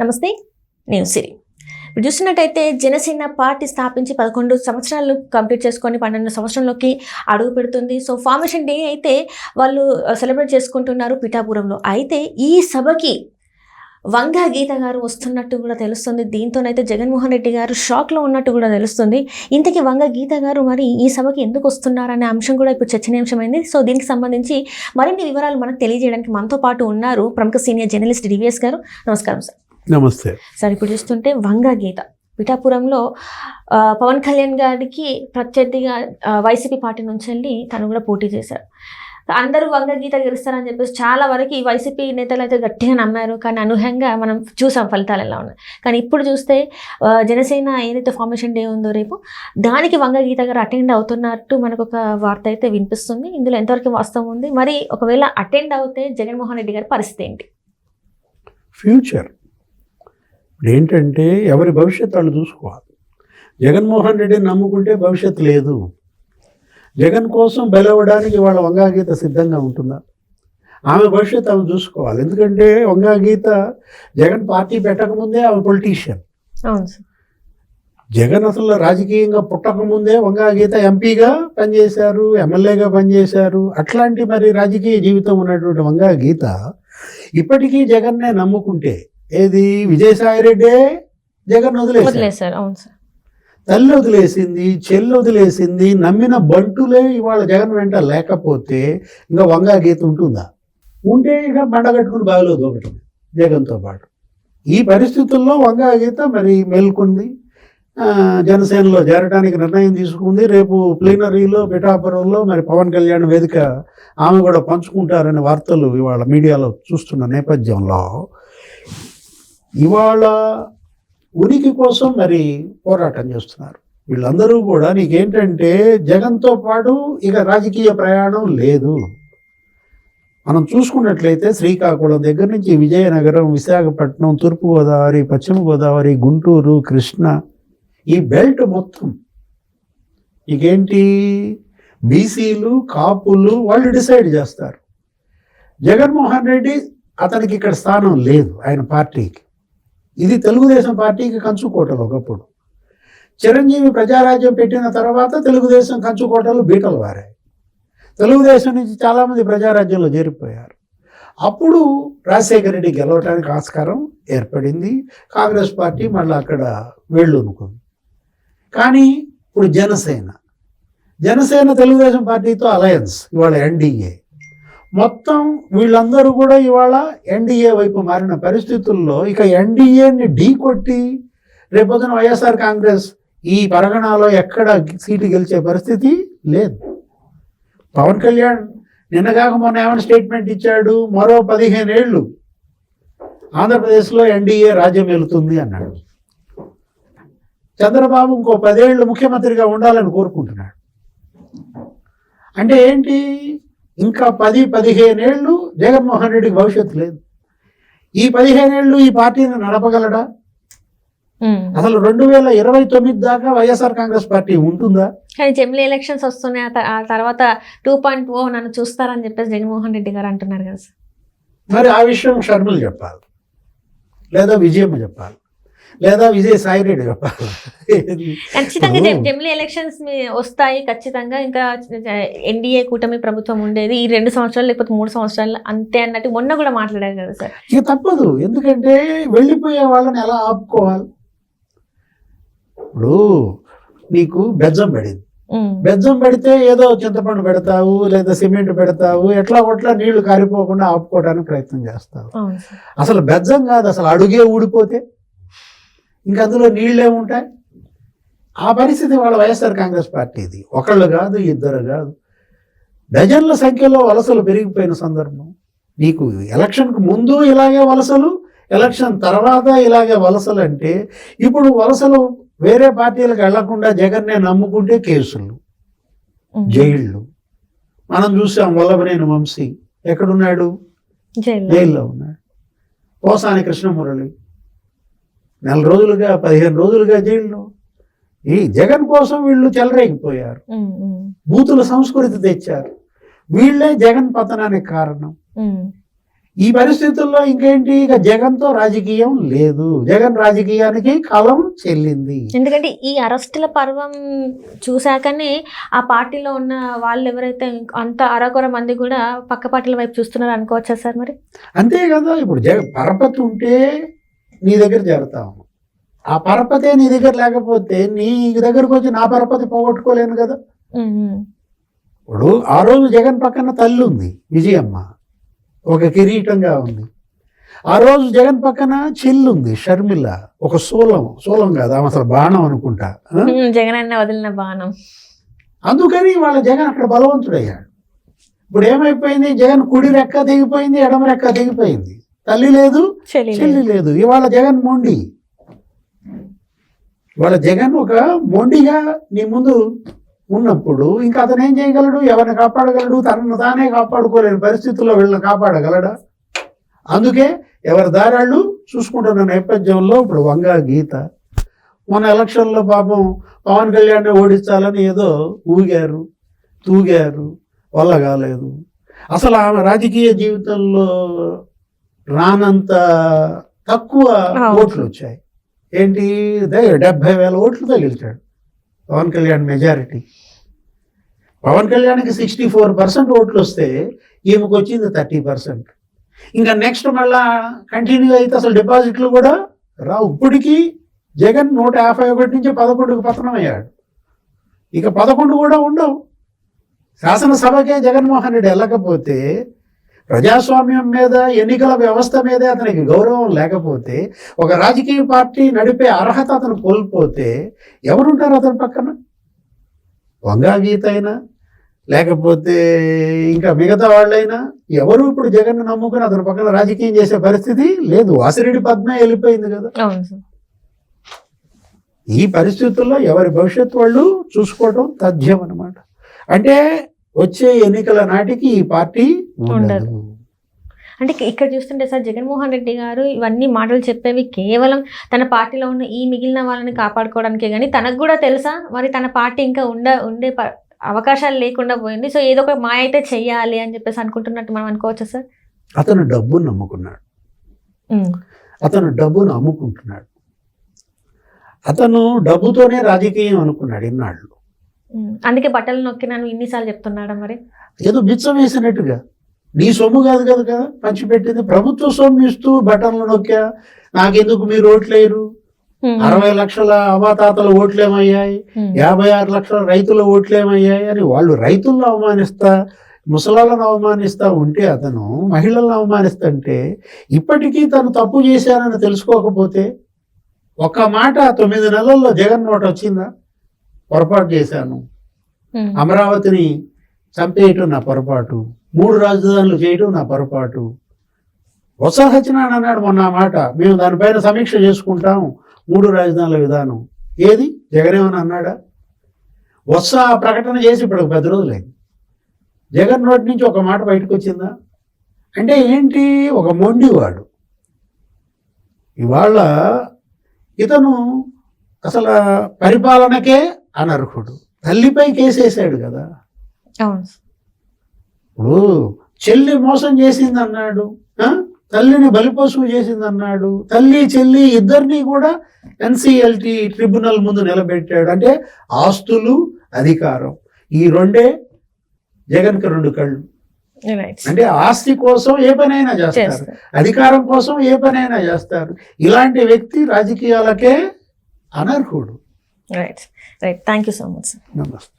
నమస్తే నేను సిరి. ఇప్పుడు చూసినట్టయితే జనసేన పార్టీ స్థాపించి పదకొండు సంవత్సరాలు కంప్లీట్ చేసుకొని పన్నెండు సంవత్సరంలోకి అడుగు పెడుతుంది. సో ఫార్మేషన్ డే అయితే వాళ్ళు సెలబ్రేట్ చేసుకుంటున్నారు పిఠాపురంలో. అయితే ఈ సభకి వంగ గీత గారు వస్తున్నట్టు కూడా తెలుస్తుంది. దీంతోనైతే జగన్మోహన్ రెడ్డి గారు షాక్లో ఉన్నట్టు కూడా తెలుస్తుంది. ఇంతకీ వంగ గీత గారు మరి ఈ సభకి ఎందుకు వస్తున్నారనే అంశం కూడా ఇప్పుడు చర్చనీయాంశమైంది. సో దీనికి సంబంధించి మరిన్ని వివరాలు మనకు తెలియజేయడానికి మనతో పాటు ఉన్నారు ప్రముఖ సీనియర్ జర్నలిస్ట్ డివిఎస్ గారు. నమస్కారం సార్. నమస్తే. సార్ ఇప్పుడు చూస్తుంటే వంగ గీత. పిఠాపురంలో పవన్ కళ్యాణ్ గారికి ప్రత్యర్థిగా వైసీపీ పార్టీ నుంచి వెళ్ళి తను కూడా పోటీ చేశారు. అందరూ వంగ గీత గెలుస్తారని చెప్పేసి చాలా వరకు ఈ వైసీపీ నేతలు అయితే గట్టిగా నమ్మారు. కానీ అనూహ్యంగా మనం చూసాం ఫలితాలు ఎలా ఉన్నాయి. కానీ ఇప్పుడు చూస్తే జనసేన ఏదైతే ఫార్మేషన్ డే ఉందో రేపు దానికి వంగ గీత గారు అటెండ్ అవుతున్నట్టు మనకు ఒక వార్త అయితే వినిపిస్తుంది. ఇందులో ఎంతవరకు వాస్తవం ఉంది? మరి ఒకవేళ అటెండ్ అవుతే జగన్మోహన్ రెడ్డి గారి పరిస్థితి ఏంటి? ఫ్యూచర్. ఇప్పుడు ఏంటంటే ఎవరి భవిష్యత్తు వాళ్ళు చూసుకోవాలి. జగన్మోహన్ రెడ్డిని నమ్ముకుంటే భవిష్యత్తు లేదు. జగన్ కోసం బలవడానికి వాళ్ళ వంగాగీత సిద్ధంగా ఉంటుందా? ఆమె భవిష్యత్తు ఆమె చూసుకోవాలి. ఎందుకంటే వంగాగీత జగన్ పార్టీ పెట్టకముందే ఆమె పొలిటీషియన్ జగన్ అసలు రాజకీయంగా పుట్టకముందే వంగాగీత ఎంపీగా పనిచేశారు ఎమ్మెల్యేగా పనిచేశారు. అట్లాంటి మరి రాజకీయ జీవితం ఉన్నటువంటి వంగాగీత ఇప్పటికీ జగన్నే నమ్ముకుంటే ఏది? విజయసాయిరెడ్డే జగన్ వదిలేశారు. అవును సార్. తల్లి వదిలేసింది చెల్లి వదిలేసింది నమ్మిన బంటులే ఇవాళ జగన్ వెంట లేకపోతే ఇంకా వంగా గీత ఉంటుందా? ఉంటే ఇక బండగట్టుకుని బావిలో దూకటం జగన్తో పాటు. ఈ పరిస్థితుల్లో వంగా గీత మరి మేల్కొంది. జనసేనలో చేరడానికి నిర్ణయం తీసుకుంది. రేపు ప్లీనరీలో పిఠాపురంలో మరి పవన్ కళ్యాణ్ వేదిక ఆమె కూడా పంచుకుంటారనే వార్తలు ఇవాళ మీడియాలో చూస్తున్న నేపథ్యంలో ఇవాళ ఉనికి కోసం మరి పోరాటం చేస్తున్నారు. వీళ్ళందరూ కూడా నీకేంటంటే జగన్తో పాటు ఇక రాజకీయ ప్రయాణం లేదు. మనం చూసుకున్నట్లయితే శ్రీకాకుళం దగ్గర నుంచి విజయనగరం విశాఖపట్నం తూర్పుగోదావరి పశ్చిమ గోదావరి గుంటూరు కృష్ణ ఈ బెల్ట్ మొత్తం. ఇకేంటి? బీసీలు కాపులు వాళ్ళు డిసైడ్ చేస్తారు. జగన్మోహన్ రెడ్డి అతనికి ఇక్కడ స్థానం లేదు ఆయన పార్టీకి. ఇది తెలుగుదేశం పార్టీకి కంచుకోటలు ఒకప్పుడు. చిరంజీవి ప్రజారాజ్యం పెట్టిన తర్వాత తెలుగుదేశం కంచుకోటలు బీటలు వారాయి. తెలుగుదేశం నుంచి చాలామంది ప్రజారాజ్యంలో చేరిపోయారు. అప్పుడు రాజశేఖర రెడ్డి గెలవటానికి ఆస్కారం ఏర్పడింది. కాంగ్రెస్ పార్టీ మళ్ళీ అక్కడ వెళ్ళునుకుంది. కానీ ఇప్పుడు జనసేన. జనసేన తెలుగుదేశం పార్టీతో అలయన్స్ ఇవాళ ఎన్డీఏ. మొత్తం వీళ్ళందరూ కూడా ఇవాళ ఎన్డీఏ వైపు మారిన పరిస్థితుల్లో ఇక ఎన్డీఏని ఢీ కొట్టి రేపొద్దున వైఎస్ఆర్ కాంగ్రెస్ ఈ పరగణాలో ఎక్కడ సీటు గెలిచే పరిస్థితి లేదు. పవన్ కళ్యాణ్ నిన్నగాక మొన్న ఏమైనా స్టేట్మెంట్ ఇచ్చాడు మరో పదిహేను ఏళ్ళు ఆంధ్రప్రదేశ్లో ఎన్డీఏ రాజ్యం వెళుతుంది అన్నాడు. చంద్రబాబు ఇంకో పదేళ్ళు ముఖ్యమంత్రిగా ఉండాలని కోరుకుంటున్నాడు. అంటే ఏంటి? ఇంకా పది పదిహేనేళ్ళు జగన్మోహన్ రెడ్డికి భవిష్యత్తు లేదు. ఈ పదిహేనేళ్ళు ఈ పార్టీని నడపగలడా. అసలు రెండు వేల ఇరవై తొమ్మిది దాకా వైఎస్ఆర్ కాంగ్రెస్ పార్టీ ఉంటుందా? కానీ జమిలీ ఎలక్షన్స్ వస్తున్నాయి ఆ తర్వాత టూ పాయింట్ ఓ నన్ను చూస్తారని చెప్పేసి జగన్మోహన్ రెడ్డి గారు అంటున్నారు కదా సార్. మరి ఆ విషయం షర్మిల చెప్పాలి. లేదా విజయమ్మ చెప్పాలి. లేదా విజయ సాయిరెడ్డి. చెప్పాలి ఖచ్చితంగా జమిలీ ఎలక్షన్స్ వస్తాయి ఖచ్చితంగా. ఇంకా ఎన్డీఏ కూటమి ప్రభుత్వం ఉండేది. ఈ రెండు సంవత్సరాలు లేకపోతే మూడు సంవత్సరాలు అంతే అన్నట్టు మొన్న కూడా మాట్లాడారు కదా సార్. ఇక తప్పదు. ఎందుకంటే వెళ్ళిపోయే వాళ్ళని ఎలా ఆపుకోవాలి? ఇప్పుడు నీకు బెజ్జం పడింది. బెజ్జం పెడితే ఏదో చింతపండు పెడతావు లేదా సిమెంట్ పెడతావు ఎట్లా కొట్లా నీళ్ళు కారిపోకుండా ఆపుకోవడానికి ప్రయత్నం చేస్తావు. అసలు బెజ్జం కాదు. అసలు అడుగే ఊడిపోతే ఇంక అందులో నీళ్ళే ఉంటాయి. ఆ పరిస్థితి వాళ్ళ వైఎస్ఆర్ కాంగ్రెస్ పార్టీది. ఒకళ్ళు కాదు ఇద్దరు కాదు. డజన్ల సంఖ్యలో వలసలు పెరిగిపోయిన సందర్భం. నీకు ఎలక్షన్కు ముందు ఇలాగే వలసలు ఎలక్షన్ తర్వాత ఇలాగే వలసలు అంటే ఇప్పుడు వలసలు వేరే పార్టీలకు వెళ్ళకుండా జగన్నే నమ్ముకుంటే కేసులు. జైళ్ళు. మనం చూసాం వల్లభనేని వంశీ. ఎక్కడున్నాడు? జైల్లో. జైల్లో ఉన్నాడు. పోసాని కృష్ణమురళి. నెల రోజులుగా పదిహేను రోజులుగా జైల్లో. ఈ జగన్ కోసం వీళ్ళు చెలరేగిపోయారు. బూతుల సంస్కృతి తెచ్చారు. వీళ్ళే జగన్ పతనానికి కారణం. ఈ పరిస్థితుల్లో ఇంకేంటి? ఇక జగన్తో రాజకీయం లేదు. జగన్ రాజకీయానికి కాలం చెల్లింది. ఎందుకంటే ఈ అరెస్టుల పర్వం చూశాకనే ఆ పార్టీలో ఉన్న వాళ్ళు ఎవరైతే అంత అరకొర మంది కూడా పక్క పార్టీల వైపు చూస్తున్నారు అనుకోవచ్చా సార్ మరి? అంతే కదా. ఇప్పుడు జగ పరపతి ఉంటే నీ దగ్గర చేరతాము ఆ పరపతే నీ దగ్గర లేకపోతే నీ దగ్గరకు వచ్చి నా పరపతి పోగొట్టుకోలేను కదా. ఇప్పుడు ఆ రోజు జగన్ పక్కన తల్లి ఉంది విజయమ్మ. ఒక కిరీటంగా ఉంది. ఆ రోజు జగన్ పక్కన చెల్లి ఉంది షర్మిల. ఒక సోలం సోలం కాదు ఆమె అసలు బాణం అనుకుంటా. జగన్ అన్న వదిలిన బాణం. అందుకని వాళ్ళ జగన్ అక్కడ బలవంతుడయ్యాడు. ఇప్పుడు ఏమైపోయింది? జగన్ కుడి రెక్క దిగిపోయింది ఎడమ రెక్క దిగిపోయింది తల్లి లేదు చెల్లి లేదు. ఇవాళ జగన్ మొండి. ఇవాళ జగన్ ఒక మొండిగా నీ ముందు ఉన్నప్పుడు ఇంకా అతను ఏం చేయగలడు? ఎవరిని కాపాడగలడు? తనను తానే కాపాడుకోలేని పరిస్థితుల్లో వీళ్ళని కాపాడగలడా? అందుకే ఎవరి దారాళ్ళు చూసుకుంటున్న నేపథ్యంలో ఇప్పుడు వంగా గీత. మొన్న ఎలక్షన్లో పాపం పవన్ కళ్యాణ్ ఓడించాలని ఏదో ఊగారు తూగారు వల్ల కాలేదు. అసలు ఆమె రాజకీయ జీవితంలో రానంత తక్కువ. ఓట్లు వచ్చాయి. ఏంటి? డెబ్బై వేల ఓట్లతో గెలిచాడు పవన్ కళ్యాణ్ మెజారిటీ. పవన్ కళ్యాణ్కి సిక్స్టీ ఫోర్ పర్సెంట్ ఓట్లు వస్తే ఈమెకు వచ్చింది థర్టీ పర్సెంట్. ఇంకా నెక్స్ట్ మళ్ళా కంటిన్యూ అయితే అసలు డిపాజిట్లు కూడా రావు. ఇప్పటికీ జగన్ నూట యాభై ఒకటి నుంచి పదకొండుకు పతనం అయ్యాడు ఇక పదకొండు కూడా ఉండవు. శాసనసభకే జగన్మోహన్ రెడ్డి వెళ్ళకపోతే ప్రజాస్వామ్యం మీద ఎన్నికల వ్యవస్థ మీదే అతనికి గౌరవం లేకపోతే ఒక రాజకీయ పార్టీ నడిపే అర్హత అతను కోల్పోతే ఎవరుంటారు అతని పక్కన? వంగా గీత అయినా లేకపోతే ఇంకా మిగతా వాళ్ళైనా ఎవరు ఇప్పుడు జగన్ నమ్ముకుని అతని పక్కన రాజకీయం చేసే పరిస్థితి లేదు. వాసిరెడ్డి పద్మే వెళ్ళిపోయింది కదా. ఈ పరిస్థితుల్లో ఎవరి భవిష్యత్తు వాళ్ళు చూసుకోవడం తథ్యం అన్నమాట. అంటే వచ్చే ఎన్నికల నాటికి ఈ పార్టీ ఉండదు. అంటే ఇక్కడ చూస్తుంటే సార్ జగన్మోహన్ రెడ్డి గారు ఇవన్నీ మాటలు చెప్పేవి కేవలం తన పార్టీలో ఉన్న ఈ మిగిలిన వాళ్ళని కాపాడుకోవడానికే కానీ తనకు కూడా తెలుసా? మరి తన పార్టీ ఇంకా ఉండ ఉండే అవకాశాలు లేకుండా పోయింది. సో ఏదో ఒక మాయ అయితే చెయ్యాలి అని చెప్పేసి అనుకుంటున్నట్టు మనం అనుకోవచ్చా సార్? అతను డబ్బును నమ్ముకున్నాడు. అతను డబ్బును అమ్ముకుంటున్నాడు. అతను డబ్బుతోనే రాజకీయం అనుకున్నాడు ఇన్నాళ్ళు. అందుకే బట్టలు నొక్కినాను ఇన్నిసార్లు చెప్తున్నాడా మరి? ఏదో బిచ్చం వేసినట్టుగా. నీ సొమ్ము కాదు కదా కదా పంచిపెట్టింది. ప్రభుత్వ సొమ్ము ఇస్తూ బటన్లు నొక్కా. నాకెందుకు మీరు ఓట్లేరు. అరవై లక్షల అవాతాతల ఓట్లేమయ్యాయి. యాభై ఆరు లక్షల రైతుల ఓట్లేమయ్యాయి అని వాళ్ళు రైతులను అవమానిస్తా ముసలాలను అవమానిస్తా ఉంటే అతను మహిళలను అవమానిస్తుంటే ఇప్పటికీ తను తప్పు చేశానని తెలుసుకోకపోతే ఒక్క మాట తొమ్మిది నెలల్లో జగన్ నోట వచ్చిందా పొరపాటు చేశాను. అమరావతిని చంపేయటం నా పొరపాటు. మూడు రాజధానులు చేయటం నా పొరపాటు. బొత్స సత్యనారాయణ అన్నాడు మొన్న మాట. మేము దానిపైన సమీక్ష చేసుకుంటాం. మూడు రాజధానుల విధానం. ఏది? జగన్ అన్నాడా? బొత్స ఆ ప్రకటన చేసి ఇప్పుడు పెద్ద రోజులైంది జగన్ నోటి నుంచి ఒక మాట బయటకు వచ్చిందా? అంటే ఏంటి? ఒక మొండివాడు. ఇవాళ ఇతను అసలు పరిపాలనకే అనర్హుడు. తల్లిపై కేసేసాడు కదా. ఇప్పుడు చెల్లి మోసం చేసింది అన్నాడు? తల్లిని బలిపశువు చేసింది అన్నాడు తల్లి చెల్లి ఇద్దరిని కూడా ఎన్సిఎల్టి ట్రిబ్యునల్ ముందు నిలబెట్టాడు. అంటే ఆస్తులు అధికారం. ఈ రెండే జగన్కి రెండు కళ్ళు. అంటే ఆస్తి కోసం ఏ పనైనా చేస్తారు. అధికారం కోసం ఏ పనైనా చేస్తారు. ఇలాంటి వ్యక్తి రాజకీయాలకే అనర్హుడు. right right thank you so much నమస్తే